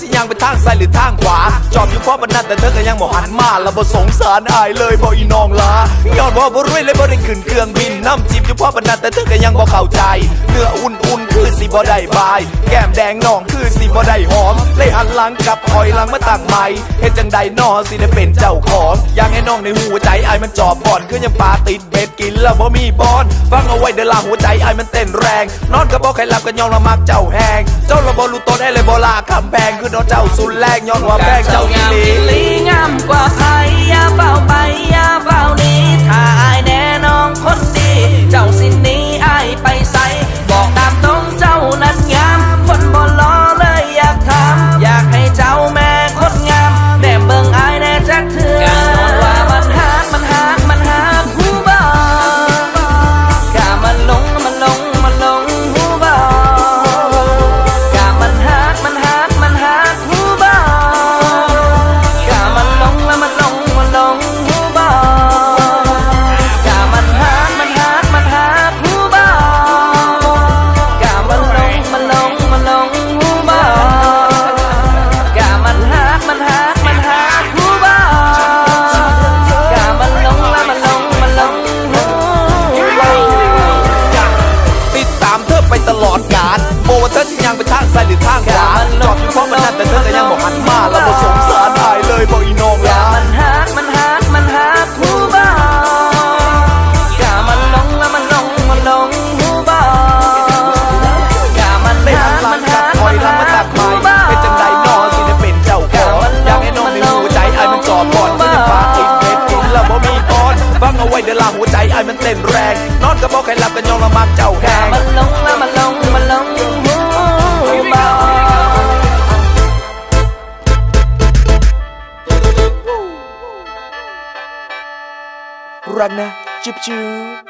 สิยังไปทางซ้ายหรือทางขวา จอบอยู่เพราะบันนั้นแต่เธอก็ยังบ่หันมาแล้วบ่สงสารอายเลยบ่อีนองลายอดว่าบ่รวยเลยบ่ได้ขึ้นเครื่องบินน้ำจิบอยู่เพราะบันนั้นแต่เธอก็ยังบ่เข้าใจ บ่ได้บาย แก้มแดงน้องคือสิบ่ได้หอม เลยหันหลังกลับคอยหลังมาตั้งใหม่เฮ็ดจังใดน้อสิได้เป็นเจ้าของอยากให้น้องในหูใจไอายมันจอบบ่อนคือยังปลาติดเบ็ดกินแล้วบ่มีบอนฟังเอาไว้เด้อล่ะหัวใจไอายมันเต้นแรง นอนก็บ่ใครหลับก็ยอนว่ามักเจ้าแหงเจ้าระบ่รู้ตนได้เลยบ่ลาคำแพงคือน้องเจ้าสุดแรงย้อนว่าแพงเจ้าอีหลี อนก็บอกให้หลับกันยองละมักเจ้าแหงมันลงแล้วมันลงมันลงหูบ่รักนะจิบจื้อ